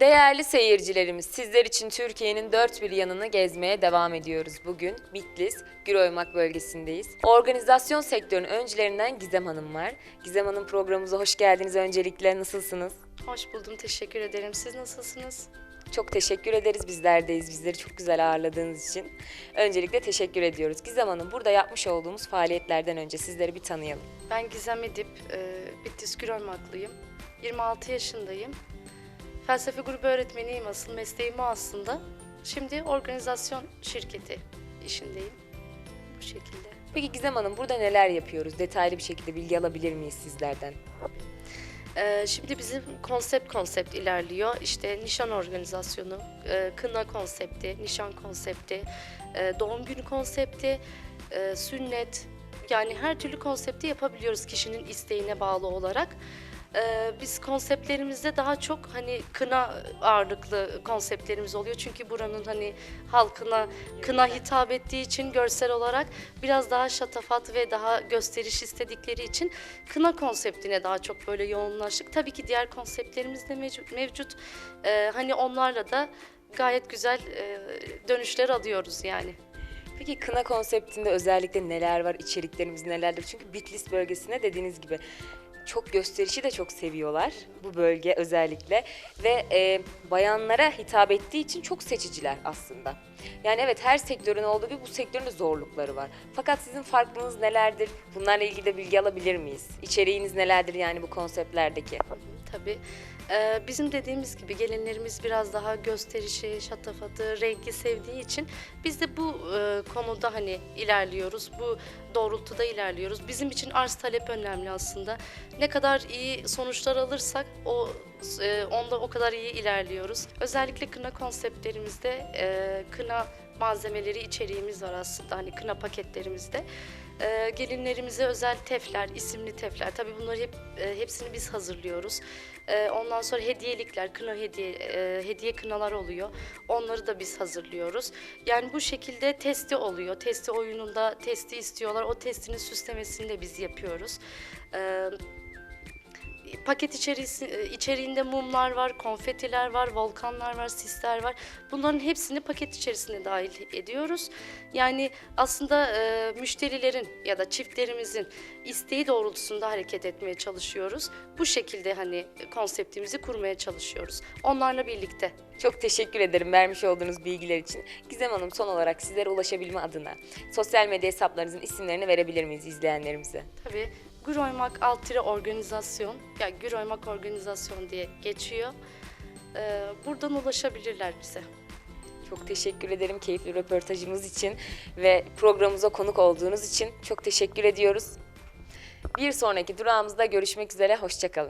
Değerli seyircilerimiz, sizler için Türkiye'nin dört bir yanını gezmeye devam ediyoruz. Bugün Bitlis, Güroymak bölgesindeyiz. Organizasyon sektörünün öncülerinden Gizem Hanım var. Gizem Hanım programımıza hoş geldiniz. Öncelikle nasılsınız? Hoş buldum, teşekkür ederim. Siz nasılsınız? Çok teşekkür ederiz bizlerdeyiz. Bizleri çok güzel ağırladığınız için. Öncelikle teşekkür ediyoruz. Gizem Hanım, burada yapmış olduğumuz faaliyetlerden önce sizleri bir tanıyalım. Ben Gizem Edip, e, Bitlis Gürolmaklıyım. 26 yaşındayım. Felsefe grubu öğretmeniyim asıl, mesleğim o aslında. Şimdi organizasyon şirketi işindeyim. Bu şekilde. Peki Gizem Hanım, burada neler yapıyoruz? Detaylı bir şekilde bilgi alabilir miyiz sizlerden? Ee, şimdi bizim konsept konsept ilerliyor. İşte nişan organizasyonu, e, kına konsepti, nişan konsepti, e, doğum günü konsepti, e, sünnet. Yani her türlü konsepti yapabiliyoruz kişinin isteğine bağlı olarak. Ee, biz konseptlerimizde daha çok hani kına ağırlıklı konseptlerimiz oluyor. Çünkü buranın hani halkına kına hitap ettiği için görsel olarak biraz daha şatafat ve daha gösteriş istedikleri için kına konseptine daha çok böyle yoğunlaştık. Tabii ki diğer konseptlerimiz de mevcut. Ee, hani onlarla da gayet güzel e, dönüşler alıyoruz yani. Peki kına konseptinde özellikle neler var, içeriklerimiz nelerdir? Çünkü Bitlis bölgesine dediğiniz gibi çok gösterişi de çok seviyorlar bu bölge özellikle ve e, bayanlara hitap ettiği için çok seçiciler aslında. Yani evet her sektörün olduğu gibi bu sektörün de zorlukları var. Fakat sizin farklılığınız nelerdir? Bunlarla ilgili de bilgi alabilir miyiz? İçeriğiniz nelerdir yani bu konseptlerdeki? Tabii. Ee, bizim dediğimiz gibi gelinlerimiz biraz daha gösterişi, şatafatı, renkli sevdiği için biz de bu e, konuda hani ilerliyoruz. Bu doğrultuda ilerliyoruz. Bizim için arz talep önemli aslında. Ne kadar iyi sonuçlar alırsak o e, onda o kadar iyi ilerliyoruz. Özellikle kına konseptlerimizde e, kına malzemeleri içeriğimiz var aslında hani kına paketlerimizde. Ee, gelinlerimize özel tefler, isimli tefler. Tabii bunları hep e, hepsini biz hazırlıyoruz. Ee, ondan sonra hediyelikler, kına hediye e, hediye kınalar oluyor. Onları da biz hazırlıyoruz. Yani bu şekilde testi oluyor. Testi oyununda testi istiyorlar. O testinin süslemesini de biz yapıyoruz. Ee, paket içerisi, içeriğinde mumlar var, konfetiler var, volkanlar var, sisler var. Bunların hepsini paket içerisine dahil ediyoruz. Yani aslında e, müşterilerin ya da çiftlerimizin isteği doğrultusunda hareket etmeye çalışıyoruz. Bu şekilde hani konseptimizi kurmaya çalışıyoruz. Onlarla birlikte. Çok teşekkür ederim vermiş olduğunuz bilgiler için. Gizem Hanım son olarak sizlere ulaşabilme adına sosyal medya hesaplarınızın isimlerini verebilir miyiz izleyenlerimize? Tabii Güroymak alt tire organizasyon, yani Güroymak organizasyon diye geçiyor. Ee, buradan ulaşabilirler bize. Çok teşekkür ederim keyifli röportajımız için ve programımıza konuk olduğunuz için çok teşekkür ediyoruz. Bir sonraki durağımızda görüşmek üzere, hoşçakalın.